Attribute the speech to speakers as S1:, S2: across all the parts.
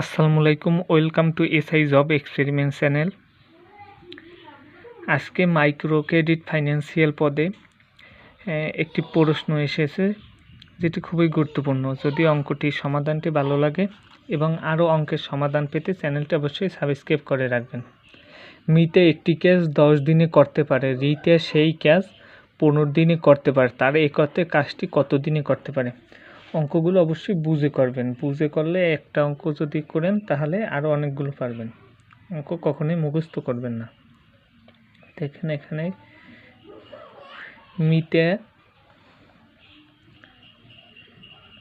S1: আসসালামু আলাইকুম, welcome to SI job experiment channel. আজকে মাইক্রো ক্রেডিট ফাইন্যান্সিয়াল পদে একটি প্রশ্ন এসেছে, যেটি খুবই গুরুত্বপূর্ণ। যদি অঙ্কটি সমাধানটি ভালো লাগে এবং আরও অঙ্কের সমাধান পেতে চ্যানেলটি অবশ্যই সাবস্ক্রাইব করে রাখবেন। মিতে একটি ক্যাশ দশ দিনে করতে পারে, রিতে সেই ক্যাশ পনেরো দিনে করতে পারে, তার এই করতে কাজটি কত দিনে করতে পারে? অঙ্কগুলো অবশ্যই বুঝে করবেন। বুঝে করলে একটা অঙ্ক যদি করেন, তাহলে আরও অনেকগুলো পারবেন। অঙ্ক কখনোই মুখস্থ করবেন না। দেখেন এখানে মিতে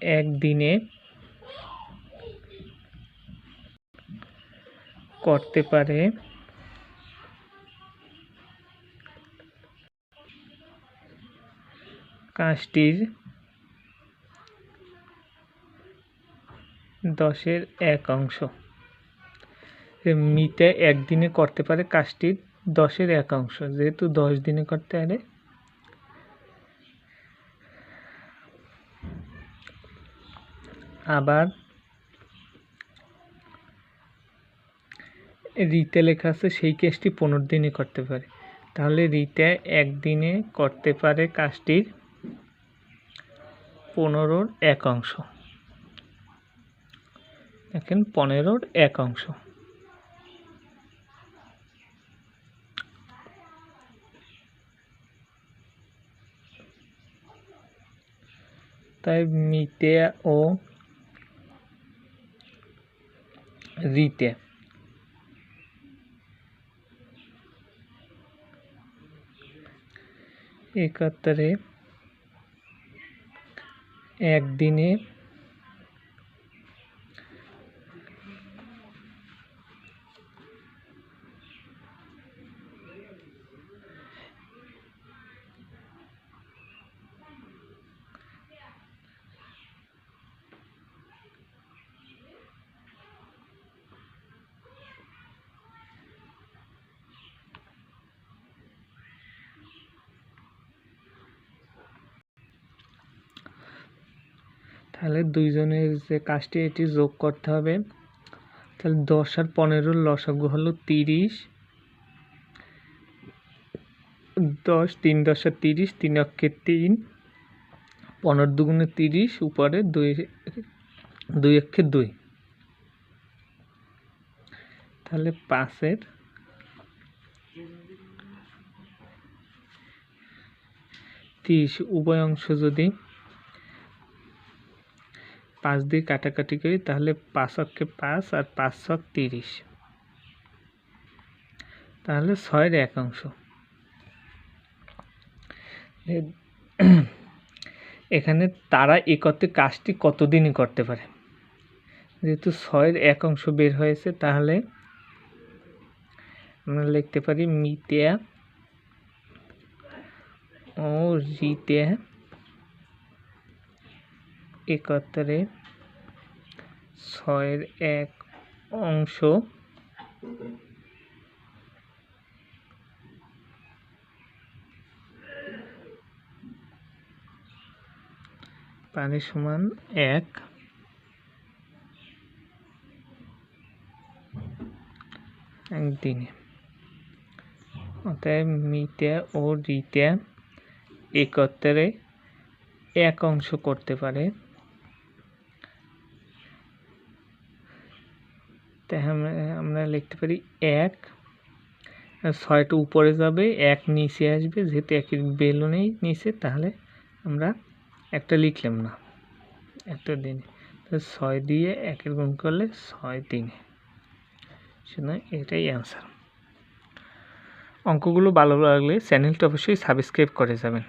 S1: একদিনে করতে পারে কাজটির দশের এক অংশ। মিতে একদিনে করতে পারে কাজটির দশের এক অংশ। যেহেতু দশ দিনে করতে পারে। আবার রিতে লেখা আছে, সেই কেসটি পনেরো দিনে করতে পারে। তাহলে রিতে একদিনে করতে পারে কাজটির পনেরোর এক অংশ। দেখেন পনেরোর এক অংশ। তাই মিতে ও রিতে। একাত্তরে একদিনে তাহলে দুইজনের যে কাজটি, এটি যোগ করতে হবে। তাহলে দশ আর পনেরোর লসাগু হলো তিরিশ। দশ, তিন দশ আর তিরিশ, তিন অক্ষে তিন। পনেরো দুগুণে তিরিশ, উপরে দুই দুই অক্ষে দুই। তাহলে পাঁচের তিরিশ, উভয় অংশ যদি পাঁচ দিয়ে কাটাকাটি করি, তাহলে পাঁচ পাঁচ আর পাঁচ তিরিশ। তাহলে ছয়ের এক অংশ। এ- এখানে তারা একত্রে কাজটি কতদিনই করতে পারে? যেহেতু ছয়ের এক অংশ বের হয়েছে, তাহলে আমরা লিখতে পারি মিতিয়া ও রিতে একত্রে ছয়ের এক অংশ পানি সমান এক একদিনে। অতএব মিতে ও রিতে একত্রে এক অংশ করতে পারে। তাই আমরা আমরা লিখতে পারি এক। ছয়টা উপরে যাবে, এক নিচে আসবে, যেহেতু একের বেলও নেই নিচে, তাহলে আমরা একটা লিখলাম না। একটা দিনে। ছয় দিয়ে একের গুণ করলে ছয় দিনে সুতরাং এটাই অ্যান্সার অঙ্কগুলো ভালো লাগলে চ্যানেলটা অবশ্যই সাবস্ক্রাইব করে যাবেন।